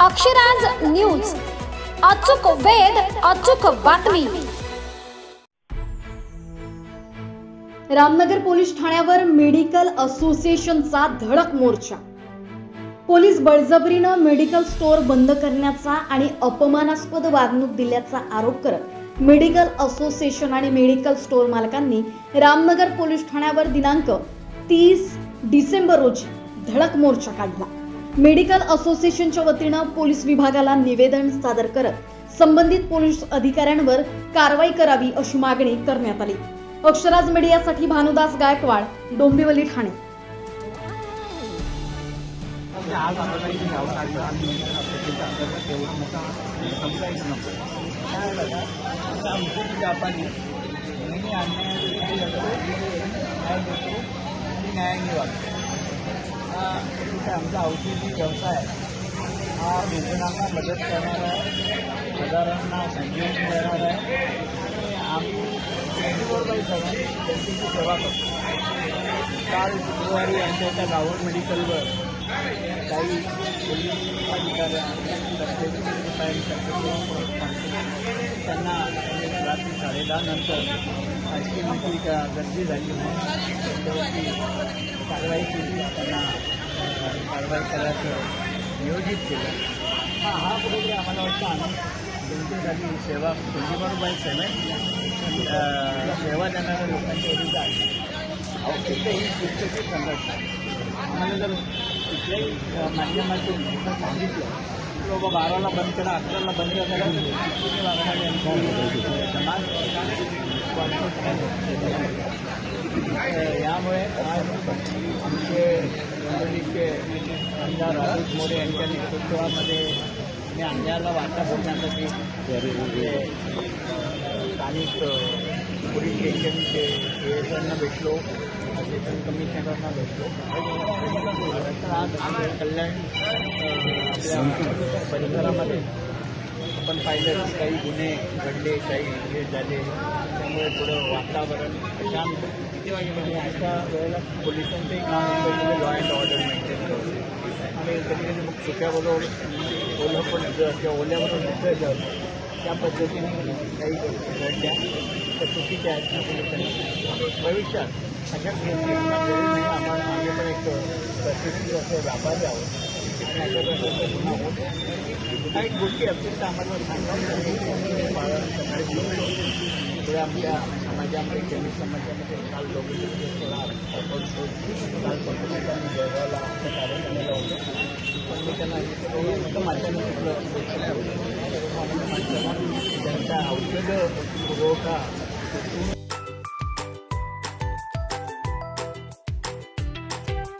Akshraj news. अचूक वेध अचूक बातमी. रामनगर पोलीस ठाण्यावर मेडिकल असोसिएशनचा धडक मोर्चा. पोलीस बळजबरीनं मेडिकल स्टोअर बंद करण्याचा आणि अपमानास्पद वागणूक दिल्याचा आरोप करत मेडिकल असोसिएशन आणि मेडिकल स्टोअर मालकांनी रामनगर पोलीस ठाण्यावर दिनांक तीस डिसेंबर रोजी धडक मोर्चा काढला. मेडिकल असोसिएशनच्या वतीनं पोलीस विभागाला निवेदन सादर करत संबंधित पोलीस अधिकाऱ्यांवर कारवाई करावी अशी मागणी करण्यात आली. अक्षराज मीडियासाठी भानुदास गायकवाड डोंबिवली ठाणे. आज आपल्याला इथे घ्यावं लागलं आणि त्याच्या अंतर्गत एवढा मोठा नको काय बघा आता व्यापारी नेहमी अन्याय न्याय देतो आणि न्यायाने वागतो हा इथे आमचा औषधी व्यवसाय हा रुग्णांना मदत करणार आहे. आजारांना संजीवनी मिळणार आहे. आणि आम्ही ट्वेंटी फोर त्यांची सेवा करतो. काल शुक्रवारी आमच्या एका गावड मेडिकलवर काही पोलीस अधिकाऱ्या त्यांना रात्री साडेदहा नंतर आईस्क्रीमची का गर्दी झाली म्हणून त्यांच्यावरती कारवाई केली. त्यांना कारवाई करायचं नियोजित केलं. हा हा कुठेतरी आम्हाला वाटतं आम्ही झाली सेवा ट्वेंटी फोर बाय सेवा देणाऱ्या लोकांच्या विरुद्ध आहे. औषध ही शिक्षकी संघटना आहे. आम्हाला जर कुठल्याही माध्यमातून सांगितलं की बाराला बंद करा अकराला बंद करा यामुळे आज आमचे मंडळीचे आमदार राजेश मोरे यांच्या नेतृत्वामध्ये मी अन्यायाला वाटा फोडण्यासाठी स्थानिक पोलीस स्टेशनचे एएसआरना भेटलो असिस्टंट कमिशनरना भेटलो. कल्याण आपल्या परिसरामध्ये आपण पाहिलं की काही गुन्हे घडले काही हे झाले. त्यामुळे थोडं वातावरण शांत म्हणजे अशा वेळेला पोलिसांचंही काम असतं लॉ अँड ऑर्डर मेंटेन करतो. आणि कधी कधी मग सुक्याबरोबर ओलं पण किंवा ओल्याबरोबर दुसरं जग त्या पद्धतीने काही घडल्या त्या चुकीच्या आहेत. ना पोलिसांनी भविष्यात अशा गोष्टी होणार नाही आपण आम्ही पण एक प्रतिनिधी असं व्यापारी आहोत आणि अशा प्रकारचा गुन्हा होत नाही. काही गोष्टी अत्यंत आम्हाला सांगायचं पालन करणारे पुढे आमच्या समाजामध्ये जैन समाजामध्ये काल दोघे थोडा आपण काल पत्रकारांनी जळगावला आमच्या कार्यक्रमाला होतं पण मी त्यांना इथं माध्यमातून त्यांच्या औषधं पुरवठा